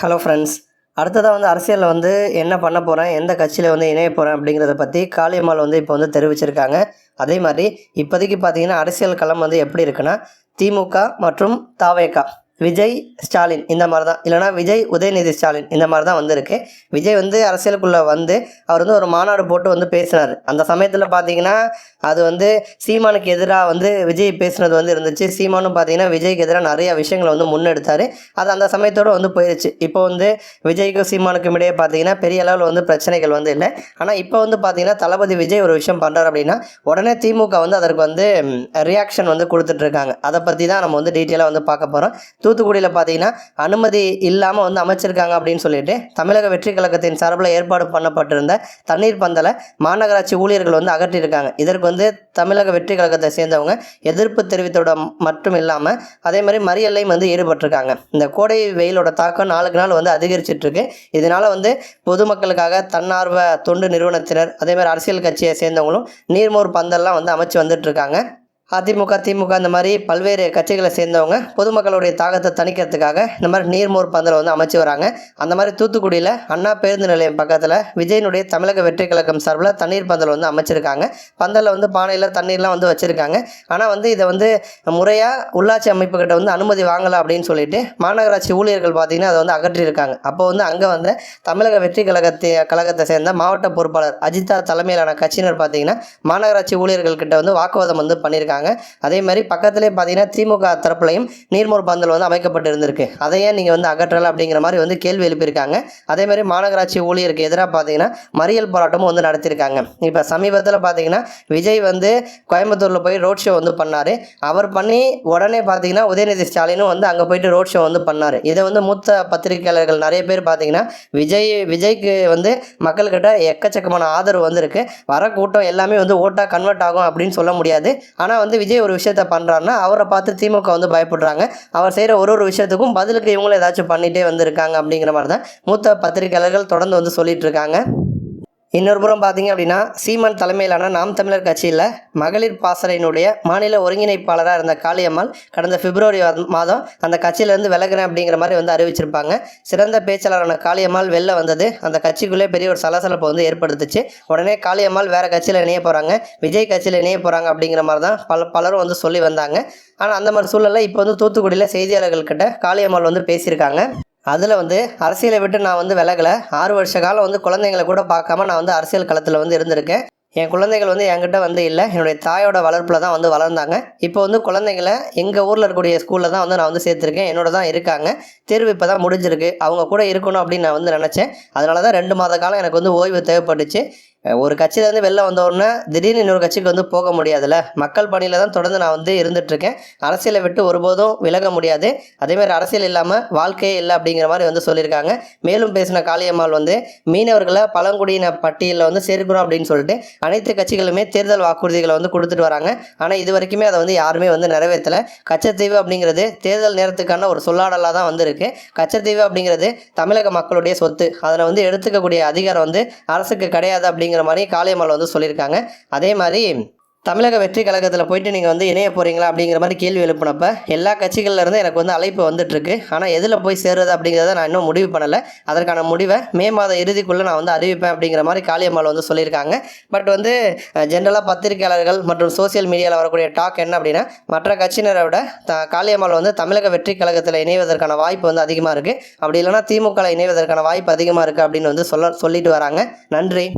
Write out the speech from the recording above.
Hello friends அடுத்ததாக வந்து அரசியலில் வந்து என்ன பண்ண போகிறேன் எந்த கட்சியில் வந்து இணைய போகிறேன் அப்படிங்கிறத பற்றி காளியம்மாள் வந்து இப்போ வந்து தெரிவிச்சிருக்காங்க. அதே மாதிரி இப்போதைக்கு பார்த்தீங்கன்னா அரசியல் களம் வந்து எப்படி இருக்குன்னா திமுக மற்றும் தாவேகா விஜய் ஸ்டாலின் இந்த மாதிரி தான் இல்லைனா விஜய் உதயநிதி ஸ்டாலின் இந்த மாதிரி தான் வந்திருக்கு. விஜய் வந்து அரசியலுக்குள்ளே வந்து அவர் வந்து ஒரு மாநாடு போட்டு வந்து பேசினார். அந்த சமயத்தில் பார்த்தீங்கன்னா அது வந்து சீமானுக்கு எதிராக வந்து விஜய் பேசினது வந்து இருந்துச்சு. சீமானும் பார்த்தீங்கன்னா விஜய்க்கு எதிராக நிறைய விஷயங்களை வந்து முன்னெடுத்தார். அது அந்த சமயத்தோடு வந்து போயிடுச்சு இப்போ வந்து விஜய்க்கும் சீமானுக்கும் இடையே பார்த்தீங்கன்னா பெரிய அளவில் வந்து பிரச்சனைகள் வந்து இல்லை. ஆனால் இப்போ வந்து பார்த்தீங்கன்னா தளபதி விஜய் ஒரு விஷயம் பண்ணுறாரு அப்படின்னா உடனே திமுக வந்து அதற்கு வந்து ரியாக்ஷன் வந்து கொடுத்துட்ருக்காங்க அதை பற்றி தான் நம்ம வந்து டீட்டெயிலாக வந்து பார்க்க போகிறோம் தூத்துக்குடியில் பார்த்தீங்கன்னா அனுமதி இல்லாமல் வந்து அமைச்சிருக்காங்க அப்படின்னு சொல்லிட்டு தமிழக வெற்றி கழகத்தின் சார்பில் ஏற்பாடு பண்ணப்பட்டிருந்த தண்ணீர் பந்தலை மாநகராட்சி ஊழியர்கள் வந்து அகற்றியிருக்காங்க. இதற்கு வந்து தமிழக வெற்றி கழகத்தை சேர்ந்தவங்க எதிர்ப்பு தெரிவித்தோட மட்டும் இல்லாமல் அதே மாதிரி மறியல்லையும் வந்து ஈடுபட்டிருக்காங்க. இந்த கோடை வெயிலோட தாக்கம் நாளுக்கு நாள் வந்து அதிகரிச்சிட்ருக்கு. இதனால் வந்து பொதுமக்களுக்காக தன்னார்வ தொண்டு நிறுவனத்தினர் அதே மாதிரி அரசியல் கட்சியை சேர்ந்தவங்களும் நீர்மோர் பந்தல்லாம் வந்து அமைச்சு வந்துட்டு இருக்காங்க அதிமுக திமுக இந்த மாதிரி பல்வேறு கட்சிகளை சேர்ந்தவங்க பொதுமக்களுடைய தாகத்தை தணிக்கிறதுக்காக இந்த மாதிரி நீர்மோர் பந்தலை வந்து அமைச்சு வராங்க. அந்த மாதிரி தூத்துக்குடியில் அண்ணா பேருந்து நிலையம் பக்கத்தில் விஜயனுடைய தமிழக வெற்றி கழகம் சார்பில் தண்ணீர் பந்தல் வந்து அமைச்சிருக்காங்க. பந்தலில் வந்து பானையில் தண்ணீர்லாம் வந்து வச்சுருக்காங்க. ஆனால் வந்து இதை வந்து முறையாக உள்ளாட்சி அமைப்புக்கிட்ட வந்து அனுமதி வாங்கலை அப்படின்னு சொல்லிட்டு மாநகராட்சி ஊழியர்கள் பார்த்திங்கன்னா அதை வந்து அகற்றியிருக்காங்க. அப்போ வந்து அங்கே வந்து தமிழக வெற்றி கழகத்தை கழகத்தை சேர்ந்த மாவட்ட பொறுப்பாளர் அஜிதா தலைமையிலான கட்சியினர் பார்த்திங்கன்னா மாநகராட்சி ஊழியர்கள்கிட்ட வந்து வாக்குவாதம் வந்து பண்ணியிருக்காங்க அதே மாதிரி பக்கத்துலேயே பார்த்தீங்கன்னா திமுக தரப்புலையும் நீர்மோர் பந்தல் வந்து அமைக்கப்பட்டு இருந்திருக்கு அதை ஏன் நீங்கள் வந்து அகற்றலை அப்படிங்கிற மாதிரி வந்து கேள்வி எழுப்பியிருக்காங்க. அதே மாதிரி மாநகராட்சி ஊழியருக்கு எதிராக பார்த்தீங்கன்னா மறியல் போராட்டமும் வந்து நடத்தியிருக்காங்க. இப்போ சமீபத்தில் பார்த்தீங்கன்னா விஜய் வந்து கோயம்புத்தூரில் போய் ரோட் ஷோ வந்து பண்ணார். அவர் பண்ணி உடனே பார்த்தீங்கன்னா உதயநிதி ஸ்டாலினும் வந்து அங்கே போயிட்டு ரோட் ஷோ வந்து பண்ணார். இதை வந்து மூத்த பத்திரிகையாளர்கள் நிறைய பேர் பார்த்தீங்கன்னா விஜய் விஜய்க்கு வந்து மக்கள்கிட்ட எக்கச்சக்கமான ஆதரவு வந்திருக்கு. வர கூட்டம் எல்லாமே வந்து ஓட்டாக கன்வெர்ட் ஆகும் அப்படின்னு சொல்ல முடியாது. ஆனால் வந்து விஜய் ஒரு விஷயத்த பண்ணுறாருன்னா அவரை பார்த்து திமுக வந்து பயப்படுறாங்க. அவர் செய்கிற ஒரு ஒரு விஷயத்துக்கும் பதிலுக்கு இவங்களும் ஏதாச்சும் பண்ணிகிட்டே வந்திருக்காங்க அப்படிங்கிற மாதிரி தான் மூத்த பத்திரிகையாளர்கள் தொடர்ந்து வந்து சொல்லிட்டு இருக்காங்க. இன்னொரு புறம் பார்த்தீங்க அப்படின்னா சீமான் தலைமையிலான நாம் தமிழர் கட்சியில் மகளிர் பாசறையினுடைய மாநில ஒருங்கிணைப்பாளராக இருந்த காளியம்மாள் கடந்த பிப்ரவரி மாதம் அந்த கட்சியிலேருந்து விலகிறேன் அப்படிங்கிற மாதிரி வந்து அறிவிச்சிருப்பாங்க. சிறந்த பேச்சாளரான காளியம்மாள் வெளில வந்தது. அந்த கட்சிக்குள்ளே பெரிய ஒரு சலசலப்பை வந்து ஏற்படுத்துச்சு. உடனே காளியம்மாள் வேறு கட்சியில் இணைய போகிறாங்க விஜய் கட்சியில் இணைய போகிறாங்க அப்படிங்கிற மாதிரி தான் பல பலரும் வந்து சொல்லி வந்தாங்க. ஆனால் அந்த மாதிரி சூழலில் இப்போ வந்து தூத்துக்குடியில் செய்தியாளர்கள்கிட்ட காளியம்மாள் வந்து பேசியிருக்காங்க. அதில் வந்து அரசியலை விட்டு நான் வந்து விலகலை. ஆறு வருஷ காலம் வந்து குழந்தைங்களை கூட பார்க்காம நான் வந்து அரசியல் களத்தில் வந்து இருந்திருக்கேன். என் குழந்தைகள் வந்து என்கிட்ட வந்து இல்லை. என்னுடைய தாயோட வளர்ப்பில் தான் வந்து வளர்ந்தாங்க. இப்போ வந்து குழந்தைங்களை எங்கள் ஊரில் இருக்கக்கூடிய ஸ்கூலில் தான் வந்து நான் வந்து சேர்த்துருக்கேன். என்னோட தான் இருக்காங்க. தேர்வு இப்போ தான் முடிஞ்சிருக்கு. அவங்க கூட இருக்கணும் அப்படின்னு நான் வந்து நினச்சேன். அதனால தான் ரெண்டு மாத காலம் எனக்கு வந்து ஓய்வு தேவைப்பட்டுச்சு. ஒரு கட்சியிலேருந்து வெளில வந்தோடனே திடீர்னு இன்னொரு கட்சிக்கு வந்து போக முடியாதுல்ல? மக்கள் பணியில் தான் தொடர்ந்து நான் வந்து இருந்துகிட்ருக்கேன் அரசியலை விட்டு ஒருபோதும் விலக முடியாது. அதேமாதிரி அரசியல் இல்லாமல் வாழ்க்கையே இல்லை அப்படிங்கிற மாதிரி வந்து சொல்லியிருக்காங்க. மேலும் பேசின காளியம்மாள் வந்து மீனவர்களை பழங்குடியின பட்டியலில் வந்து சேர்க்கிறோம் அப்படின்னு சொல்லிட்டு அனைத்து கட்சிகளுமே தேர்தல் வாக்குறுதிகளை வந்து கொடுத்துட்டு வராங்க. ஆனால் இது வரைக்குமே அதை வந்து யாருமே வந்து நிறைவேற்றலை. கச்சத்தீவு அப்படிங்கிறது தேர்தல் நேரத்துக்கான ஒரு சொல்லாடலாக தான் வந்திருக்கு. கச்சத்தீவு அப்படிங்கிறது தமிழக மக்களுடைய சொத்து. அதில் வந்து எடுத்துக்கக்கூடிய அதிகாரம் வந்து அரசுக்கு கிடையாது அப்படிங்கிற அப்படிங்கிற மாதிரி காளியம்மாள் வந்து சொல்லியிருக்காங்க. அதே மாதிரி தமிழக வெற்றி கழகத்தில் போயிட்டு நீங்கள் வந்து இணைய போகிறீங்களா அப்படிங்கிற மாதிரி கேள்வி எழுப்பினப்ப எல்லா கட்சிகள்லேருந்து எனக்கு வந்து அழைப்பு வந்துட்டுருக்கு. ஆனால் எதில் போய் சேர்றது அப்படிங்கிறத நான் இன்னும் முடிவு பண்ணலை. அதற்கான முடிவை மே மாதம் இறுதிக்குள்ளே நான் வந்து அறிவிப்பேன் அப்படிங்கிற மாதிரி காளியம்மாள் வந்து சொல்லியிருக்காங்க. பட் வந்து ஜென்ரலாக பத்திரிகையாளர்கள் மற்றும் சோசியல் மீடியாவில் வரக்கூடிய டாக் என்ன அப்படின்னா மற்ற கட்சியினரை விட த காளியம்மாள் வந்து தமிழக வெற்றி கழகத்தில் இணைவதற்கான வாய்ப்பு வந்து அதிகமாக இருக்குது அப்படி இல்லைனா திமுகவில் இணைவதற்கான வாய்ப்பு அதிகமாக இருக்குது அப்படின்னு வந்து சொல்ல சொல்லிட்டு வராங்க. நன்றி.